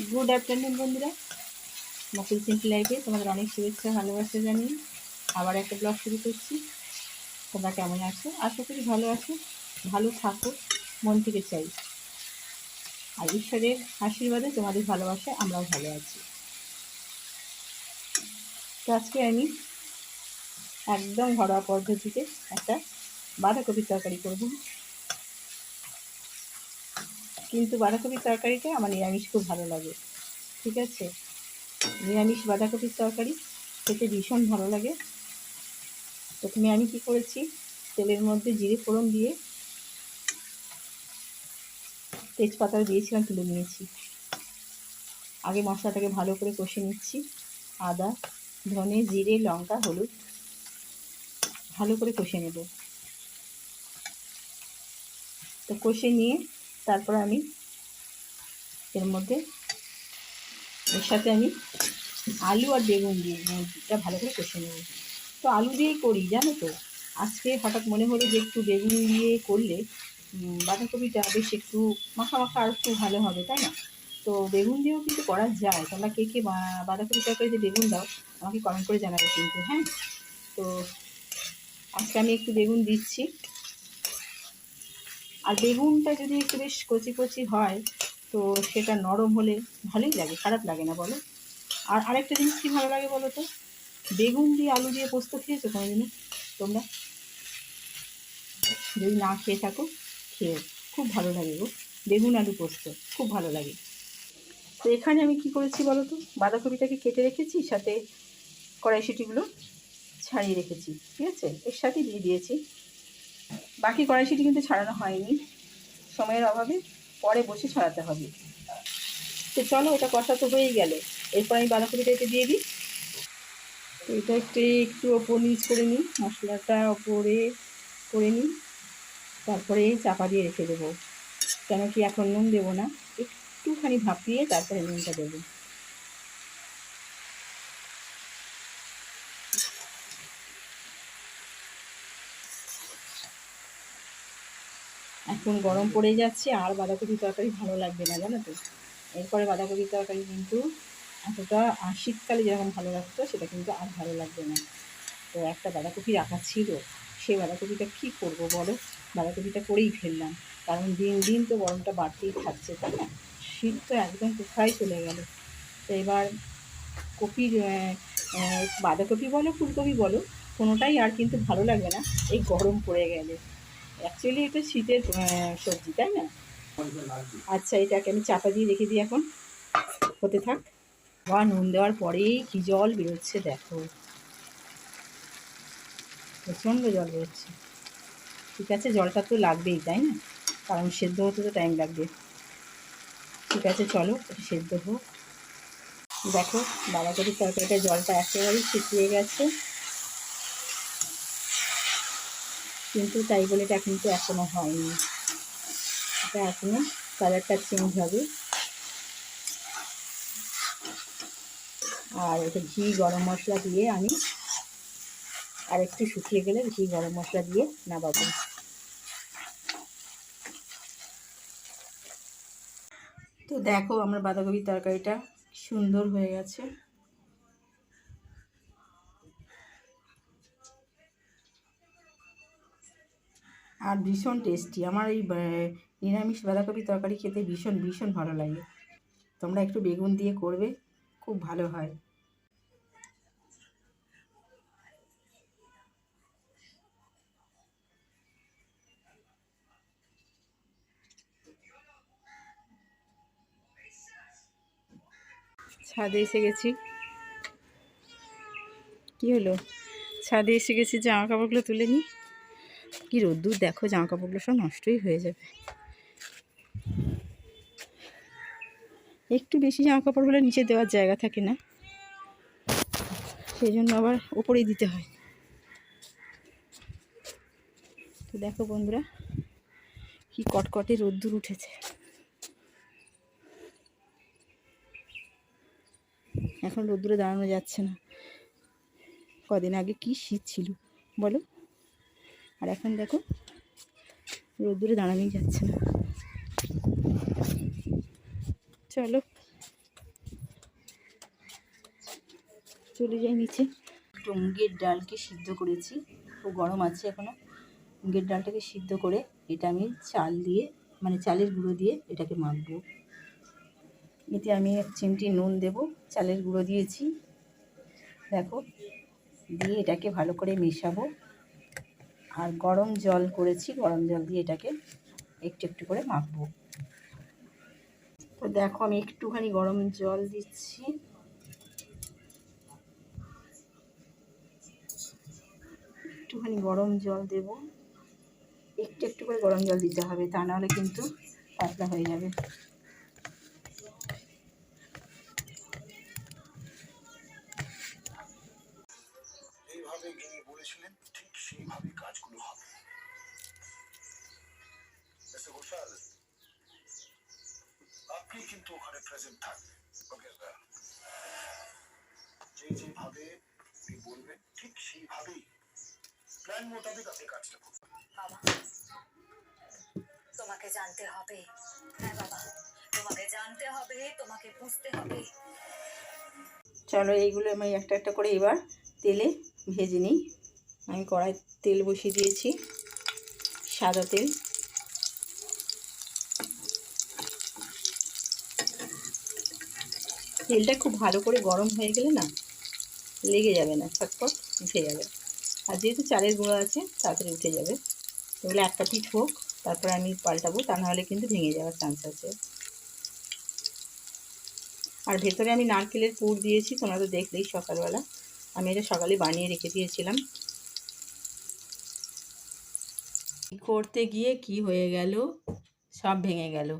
Good afternoon বন্ধুরা। মকুল simple লাইফে তোমাদের অনেক শুভেচ্ছা, ভালোবাসা জানিয়ে আবার একটা ব্লগ শুরু করছি। তোমরা কেমন আছো? আশা করি ভালো আছো। ভালো থাকো, মন থেকে চাই। আর ঈশ্বরের আশীর্বাদে তোমাদের ভালোবাসায় আমরাও ভালো আছি। তো আজকে আমি একদম ঘরোয়া পদ্ধতিতে একটা বাঁধাকপির তরকারি করব। কিন্তু বাঁধাকপির তরকারিটা আমার নিরামিষ খুব ভালো লাগে। ঠিক আছে? নিরামিষ বাঁধাকপির তরকারি খেতে ভীষণ ভালো লাগে। প্রথমে আমি কি করেছি? তেলের মধ্যে জিরে ফোড়ন দিয়ে তেজপাতা দিয়েছিলাম, তুলে নিয়েছি। আগে মশলাটাকে ভালো করে কষে নিচ্ছি। আদা, ধনে, জিরে, লঙ্কা, হলুদ ভালো করে কষে নেব। তো কষে নিয়ে তারপর আমি এর মধ্যে, এর সাথে আমি আলু আর বেগুন দিয়ে এটা ভালো করে কষে নেব। তো আলু দিয়েই করি, জানো তো? আজকে হঠাৎ মনে হলো যে একটু বেগুন দিয়ে করলে বাঁধাকপিটা বেশ একটু মাখা মাখা আর একটু ভালো হবে, তাই না? তো বেগুন দিয়েও কিন্তু করা যায়। তোমরা কে কে বাঁধাকপি তরকারিতে বেগুন দাও, আমাকে কমেন্ট করে জানাবে কিন্তু হ্যাঁ? তো আজকে আমি একটু বেগুন দিচ্ছি। আর বেগুনটা যদি একটু বেশ কচি কচি হয়, তো সেটা নরম হলে ভালোই লাগে, খারাপ লাগে না বলো? আর আরেকটা জিনিস কী ভালো লাগে বলো তো? বেগুন দিয়ে আলু দিয়ে পোস্ত খেয়েছো কোনোদিনও তোমরা? যদি না খেয়ে থাকো, খেয়ে খুব ভালো লাগে গো। বেগুন আলু পোস্ত, খুব ভালো লাগে। তো এখানে আমি কি করেছি বলো তো? বাঁধাকপিটাকে কেটে রেখেছি, সাথে কড়াইশুটিগুলো ছাড়িয়ে রেখেছি, ঠিক আছে? এর সাথে দিয়ে দিয়েছি বাকি কড়াইশুটি কিন্তু ছাড়ানো হয়নি। সময়ের অভাবে পরে বসে ছাড়াতে হবে। তো চলো, ওটা কষা তো হয়েই গেল। এরপর আমি বাঁধাকপিটা এতে দিয়ে দিই। তো এটা একটু একটু ওপর নিচ করে নিই। মশলাটা ওপরে করে নিই। তারপরে চাপা দিয়ে রেখে দেবো। কেন কি এখন নুন দেবো না। একটুখানি ভাপিয়ে তারপরে নুনটা দেবো। এখন গরম পড়ে যাচ্ছে, আর বাঁধাকপি তরকারি ভালো লাগবে না, জানো তো? এরপরে বাঁধাকপি তরকারি কিন্তু এতটা শীতকালে যেরকম ভালো লাগতো, সেটা কিন্তু আর ভালো লাগবে না। তো একটা বাঁধাকপি রাখা ছিল সেই বাঁধাকপিটা কী করব বলো? বাঁধাকপিটা করেই ফেললাম, কারণ দিন দিন তো গরমটা বাড়তেই থাকছে, তাই না? শীত তো একদম কোথায় চলে গেল। তো এবার কপির বাঁধাকপি বলো, ফুলকপি বলো, কোনোটাই আর কিন্তু ভালো লাগবে না, এই গরম পড়ে গেলে। অ্যাকচুয়ালি এটা শীতের সবজি, তাই না? আচ্ছা এটাকে আমি চাপা দিয়ে রেখে দিই এখন। হতে থাক। বা নুন দেওয়ার পরেই কী জল বেরোচ্ছে, দেখো। প্রচণ্ড জল বেরোচ্ছে। ঠিক আছে, জলটা তো লাগবেই, তাই না? কারণ সেদ্ধ হতে তো টাইম লাগবে। ঠিক আছে, চলো এটা সেদ্ধ হোক। দেখো, বাঁধাকপির তরকারিটা জলটা একেবারেই শুকিয়ে গেছে। কিন্তু তাই বলে এটা কিন্তু এখনও হয়নি। এটা এখনও কালারটা চেঞ্জ হবে। আর এটা ঘি, গরম মশলা দিয়ে আমি আর একটু শুকিয়ে গেলে ঘি, গরম মশলা দিয়ে নামাবো। তো দেখো আমার বাঁধাকপির তরকারিটা সুন্দর হয়ে গেছে। আর ভীষণ টেস্টি আমার এই নিরামিষ বাঁধাকপি তরকারি খেতে ভীষণ ভীষণ ভালো লাগে। তোমরা একটু বেগুন দিয়ে করবে, খুব ভালো হয়। ছাদে এসে গেছি। কি হলো? ছাদে এসে গেছি, জামা কাপড়গুলো তুলে নিই কি রোদ্দুর, দেখো জামা কাপড়গুলো সব নষ্টই হয়ে যাবে। একটু বেশি জামা কাপড় হলে নিচে দেওয়ার জায়গা থাকে না। সেই জন্য আবার ওপরেই দিতে হয়। তো দেখো বন্ধুরা, কি কটকটে রোদ্দুর উঠেছে। এখন রোদ্দুরে দাঁড়ানো যাচ্ছে না। কদিন আগে কি শীত ছিল, বলো? আর এখন দেখো রোদ্দুরে দাঁড়ানোই যাচ্ছে না। চলো। চলে যাই নিচে। একটু মুগের ডালকে সিদ্ধ করেছি, খুব গরম আছে এখনও মুগের ডালটাকে সিদ্ধ করে এটা আমি চাল দিয়ে মানে চালের গুঁড়ো দিয়ে এটাকে মাখবো। এতে আমি এক চিমটি নুন দেব, চালের গুঁড়ো দিয়েছি। দেখো, দিয়ে এটাকে ভালো করে মেশাবো। আর গরম জল করেছি, গরম জল দিয়ে এটাকে একটু একটু করে মাখবো। তো দেখো আমি একটুখানি গরম জল দিচ্ছি। একটুখানি গরম জল দেব। একটু একটু করে গরম জল দিতে হবে, তা নাহলে কিন্তু পাতলা হয়ে যাবে। আপনি কিন্তু ওখানে প্রেজেন্ট থাকবেন। ওকে স্যার যে যেভাবে উনি বলবেন ঠিক সেইভাবেই প্ল্যান মোতাবেক আপনি কাজটা করবেন। বাবা তোমাকে জানতে হবে। হ্যাঁ বাবা তোমাকে জানতে হবে তোমাকে বুঝতে হবে। চলো এইগুলো আমি একটা একটা করে এবার তেলে ভেজে নিই। আমি কড়াই তেল বসিয়ে দিয়েছি সাদা তেল। তেলটা খুব ভালো করে গরম হয়ে গেলে না লেগে যাবে না, ছটপট উঠে যাবে। আর যেহেতু চালের গুঁড়ো আছে, তাড়াতাড়ি উঠে যাবে। এগুলো একটা পিঠ হোক, তারপরে আমি পাল্টাবো, তা নাহলে কিন্তু ভেঙে যাওয়ার চান্স আছে। আর ভেতরে আমি নারকেলের পুর দিয়েছি, তোমরা তো দেখলেই সকালবেলা। আমি এটা সকালে বানিয়ে রেখে দিয়েছিলাম। করতে গিয়ে কি হয়ে গেল? সব ভেঙে গেল।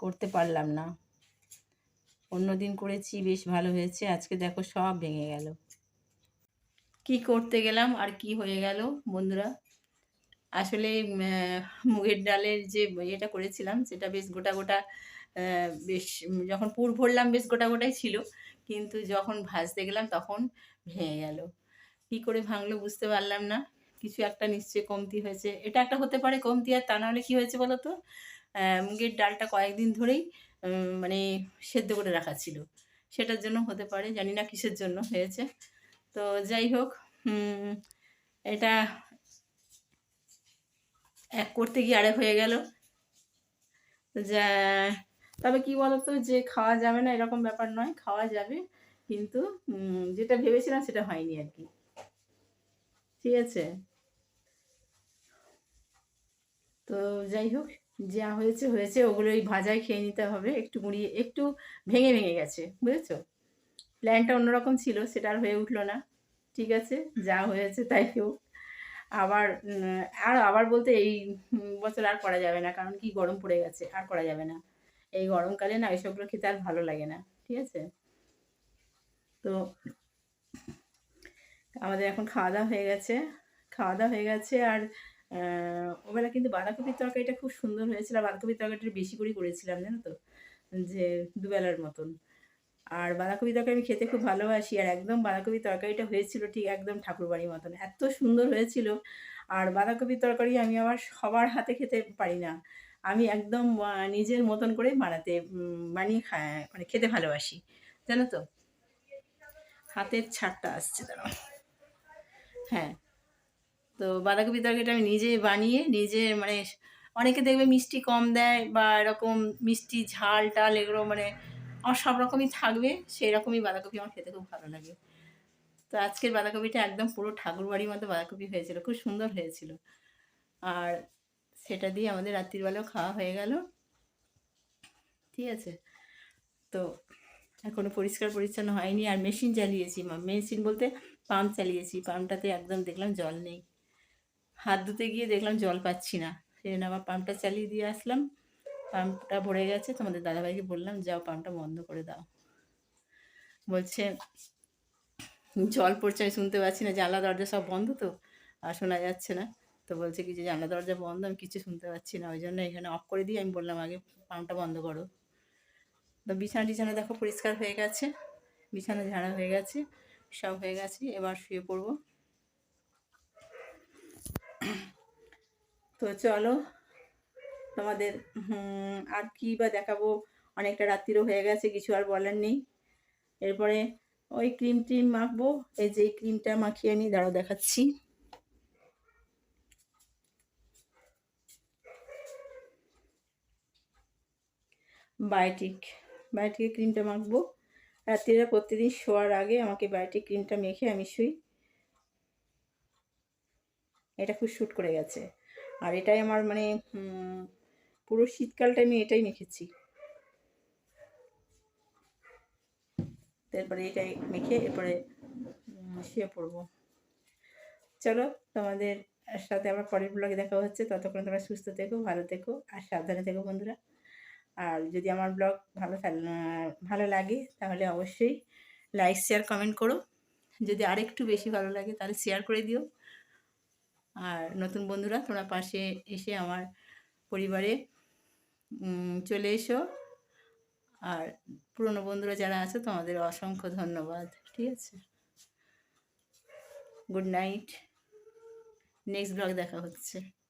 করতে পারলাম না। অন্য দিন করেছি, বেশ ভালো হয়েছে। আজকে দেখো সব ভেঙে গেল। কি করতে গেলাম আর কি হয়ে গেল, বন্ধুরা? আসলে মুগের ডালের যে ইয়েটা করেছিলাম, সেটা বেশ গোটা গোটা বেশ, যখন পুর ভরলাম, বেশ গোটা গোটাই ছিল। কিন্তু যখন ভাজতে গেলাম, তখন ভেঙে গেল। কী করে ভাঙলো বুঝতে পারলাম না। কিছু একটা নিশ্চয়ই কমতি হয়েছে। এটা একটা হতে পারে কমতি, আর তা নাহলে কী হয়েছে বলো তো? মুগের ডালটা কয়েকদিন ধরেই মানে সেদ্ধ করে রাখা ছিল। সেটার জন্য হতে পারে, জানি না কিসের জন্য হয়েছে। তো যাই হোক এটা এক করতে গিয়ে আরেক হয়ে গেল। যা, তবে কি বলতো, যে খাওয়া যাবে না এরকম ব্যাপার নয়, খাওয়া যাবে। কিন্তু যেটা ভেবেছিলাম সেটা হয়নি আর কি। ঠিক আছে? তো যাই হোক যা হয়েছে হয়েছে, ওগুলো ওই ভাজায় খেয়ে নিতে হবে। একটু মুড়িয়ে একটু ভেঙে ভেঙে গেছে, বুঝেছ? প্ল্যানটা অন্যরকম ছিল, সেটা আর হয়ে উঠল না। ঠিক আছে, যা হয়েছে তাই হোক। আবার আর আবার বলতে এই বছর আর করা যাবে না, কারণ কি গরম পড়ে গেছে, আর করা যাবে না। এই গরমকালে না এইসবগুলো খেতে আর ভালো লাগে না, ঠিক আছে? তো আমাদের এখন খাওয়া দাওয়া হয়ে গেছে। খাওয়া দাওয়া হয়ে গেছে, আর ওবেলা কিন্তু বাঁধাকপির তরকারিটা খুব সুন্দর হয়েছিল। বাঁধাকপির তরকারিটা বেশি করেই করেছিলাম, জানো তো? যে দুবেলার মতন। আর বাঁধাকপি তরকারি আমি খেতে খুব ভালোবাসি, আর একদম বাঁধাকপি তরকারিটা হয়েছিল ঠিক একদম ঠাকুরবাড়ির মতন। এত সুন্দর হয়েছিল, আর বাঁধাকপির তরকারি আমি আবার সবার হাতে খেতে পারি না। আমি একদম নিজের মতন করে বানাতে বানিয়ে মানে খেতে ভালোবাসি, জানো তো? হাতের ছাড়টা আসছে, দাঁড়াও। হ্যাঁ তো বাঁধাকপি তরকারিটা আমি নিজে বানিয়ে, নিজে মানে অনেকে দেখবে মিষ্টি কম দেয় বা এরকম মিষ্টি ঝাল টাল এগুলো মানে আমার সব রকমই থাকবে সেই রকমই বাঁধাকপি আমার খেতে খুব ভালো লাগে। তো আজকের বাঁধাকপিটা একদম পুরো ঠাকুর বাড়ির মতো বাঁধাকপি হয়েছিল, খুব সুন্দর হয়েছিল। আর সেটা দিয়ে আমাদের রাত্রিবেলাও খাওয়া হয়ে গেল। ঠিক আছে? তো এখনও পরিষ্কার পরিচ্ছন্ন হয়নি, আর মেশিন চালিয়েছি মেশিন বলতে পাম্প চালিয়েছি, পাম্পটাতে একদম দেখলাম জল নেই। হাত ধুতে গিয়ে দেখলাম জল পাচ্ছি না। সেই জন্য আবার পাম্পটা চালিয়ে দিয়ে আসলাম। পাম্পটা ভরে গেছে। তোমাদের দাদাভাইকে বললাম, যাও পাম্পটা বন্ধ করে দাও। বলছে, জল পড়ছে, আমি শুনতে পাচ্ছি না। জানলা, দরজা সব বন্ধ তো? আর শোনা যাচ্ছে না। তো বলছে কি যে, জানলা, দরজা বন্ধ, আমি কিছু শুনতে পাচ্ছি না। ওই জন্য এখানে অফ করে দিয়ে আমি বললাম, আগে পাম্পটা বন্ধ করো। তো বিছানা, টিছানা দেখো পরিষ্কার হয়ে গেছে। বিছানা, ঝাড়া হয়ে গেছে। সব হয়ে গেছে। এবার শুয়ে পড়ব। তো চলো, তোমাদের আর কি বা দেখাবো? অনেকটা রাত্রিরও হয়ে গেছে, কিছু আর বলার নেই। এরপরে ওই ক্রিম ট্রিম মাখবো, এই যে ক্রিমটা মাখিয়ে আমি দাঁড়াও দেখাচ্ছি। বায়োটিক, বায়োটিকের ক্রিমটা মাখবো। রাত্রিরে প্রতিদিন শোয়ার আগে আমাকে বায়োটিক ক্রিমটা মেখে আমি শুই। এটা খুব শ্যুট করে গেছে। আর এটাই আমার মানে পুরো শীতকালটা আমি এটাই মেখেছি। তারপরে এটাই মেখে এরপরে শুয়ে পড়ব। চলো, তোমাদের সাথে আবার পরের ব্লগে দেখা হচ্ছে। ততক্ষণ তোমরা সুস্থ থেকো, ভালো থেকো, আর সাবধানে থেকো বন্ধুরা। আর যদি আমার ব্লগ ভালো ভালো লাগে, তাহলে অবশ্যই লাইক শেয়ার কমেন্ট করো। যদি আরেকটু বেশি ভালো লাগে, তাহলে শেয়ার করে দিও। আর নতুন বন্ধুরা, তোমরা পাশে এসে আমার পরিবারে চলে এসো। আর পুরনো বন্ধুরা যারা আছে, তোমাদের অসংখ্য ধন্যবাদ। ঠিক আছে? গুড নাইট নেক্সট ব্লগ দেখা হচ্ছে।